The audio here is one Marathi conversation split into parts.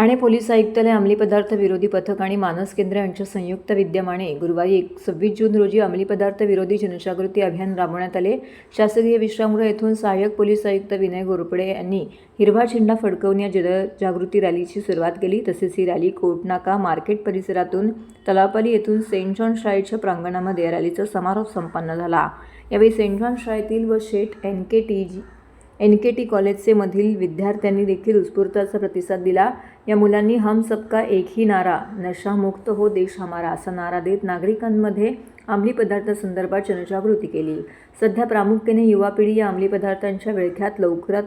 ठाणे पोलीस आयुक्तालय अंमली पदार्थ विरोधी पथक आणि मानस केंद्र यांच्या संयुक्त विद्यमाने गुरुवारी एक सव्वीस जून रोजी अंमली पदार्थ विरोधी जनजागृती अभियान राबवण्यात आले. शासकीय विश्रामगृह येथून सहाय्यक पोलीस आयुक्त विनय गोरपडे यांनी हिरवा झेंडा फडकवून या जनजागृती रॅलीची सुरुवात केली. तसेच ही रॅली कोटनाका मार्केट परिसरातून तलावपाली येथून सेंट जॉन शाळेच्या प्रांगणामध्ये रॅलीचा समारोप संपन्न झाला. यावेळी सेंट जॉन शाळेतील व Sheth N K T G N K T कॉलेजचे मधील विद्यार्थ्यांनी देखील उत्स्फूर्त असा प्रतिसाद दिला. या मुलांनी हम सबका एक ही नारा नशामुक्त हो देश हमारा असा नारा देत नागरिकांमध्ये अंमली पदार्थासंदर्भात जनजागृती केली. सध्या प्रामुख्याने युवा पिढी या अंमली पदार्थांच्या विळख्यात लवकरात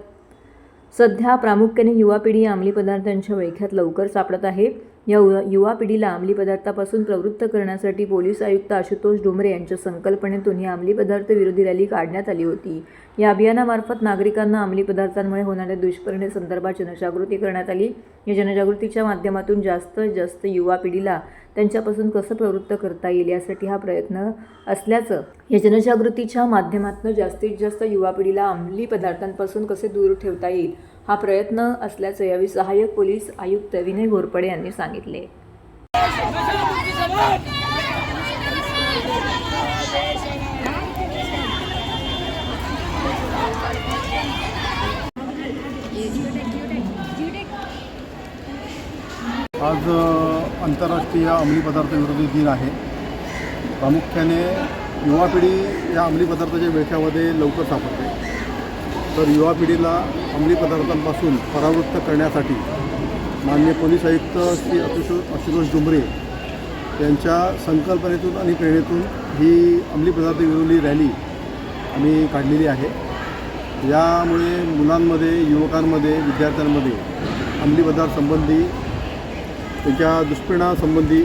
सध्या प्रामुख्याने युवा पिढी या अंमली पदार्थांच्या विळख्यात लवकर सापडत आहे. या यु- युवा पिढीला अंमली पदार्थापासून प्रवृत्त करण्यासाठी पोलीस आयुक्त आशुतोष डोंबरे यांच्या संकल्पनेतून ही अंमली पदार्थ विरोधी रॅली काढण्यात आली होती. या अभियानामार्फत नागरिकांना अंमली पदार्थांमुळे होणाऱ्या दुष्परिणाम संदर्भात जनजागृती करण्यात आली. या जनजागृतीच्या माध्यमातून जास्तीत जास्त युवा पिढीला त्यांच्यापासून कसं प्रवृत्त करता येईल यासाठी हा प्रयत्न असल्याचं या जनजागृतीच्या माध्यमातून जास्तीत जास्त युवा पिढीला अंमली पदार्थांपासून कसे दूर ठेवता येईल हा प्रयत्न असल्याचं यावेळी सहाय्यक पोलीस आयुक्त विनय घोरपडे यांनी सांगितले. आज आंतरराष्ट्रीय अंमली पदार्थ विरोधी दिन आहे. प्रामुख्याने युवा पिढी या अंमली पदार्थाच्या वेळख्यामध्ये लवकर सापडते. तर युवा पिढीला अंमली पदार्थांपासून परावृत्त करण्यासाठी माननीय पोलीस आयुक्त श्री अतिशो आशुतोष डुंबरे यांच्या संकल्पनेतून आणि प्रेरणेतून ही अंमली पदार्थ विरोधी रॅली आम्ही काढलेली आहे. यामुळे मुलांमध्ये युवकांमध्ये विद्यार्थ्यांमध्ये अंमली पदार्थ संबंधी त्याच्या दुष्परिणामासंबंधी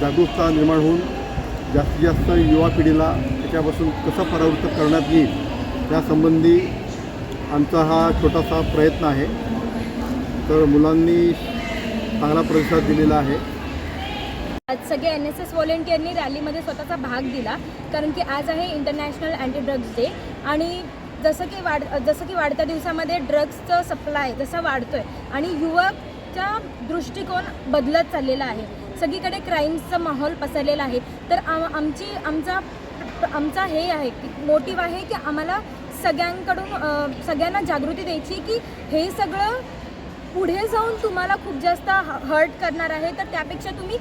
जागरूकता निर्माण होऊन जास्तीत जास्त युवा पिढीला त्याच्यापासून कसं परावृत्त करण्यात येईल त्यासंबंधी आमचा हा छोटासा प्रयत्न आहे. तर मुलांनी चांगला प्रतिसाद दिलेला आहे. आज सगळे एन एस एस व्हॉलेंटियरनी रॅलीमध्ये स्वतःचा भाग दिला कारण की आज आहे इंटरनॅशनल अँटी ड्रग्ज डे आणि जसं की वाढ जसं की वाढत्या दिवसामध्ये ड्रग्सचं सप्लाय जसा वाढतो आहे आणि युवकचा दृष्टिकोन बदलत चाललेला आहे. सगळीकडे क्राईम्सचा माहोल पसरलेला आहे. तर आमची आमचा आमचा हे आहे मोटिव्ह आहे की आम्हाला सगळ्यांकडून सगळ्यांना जागृती द्यायची की हे सगळं पुढे जाऊन तुम्हाला खूप जास्त हर्ट करणार आहे. तर त्यापेक्षा तुम्ही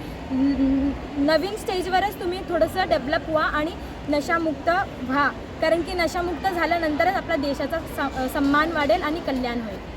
नवीन स्टेजवरच तुम्ही थोडंसं डेव्हलप व्हा आणि नशामुक्त व्हा. कारण की नशामुक्त झाल्यानंतरच आपल्या देशाचा स- सन्मान वाढेल आणि कल्याण होईल.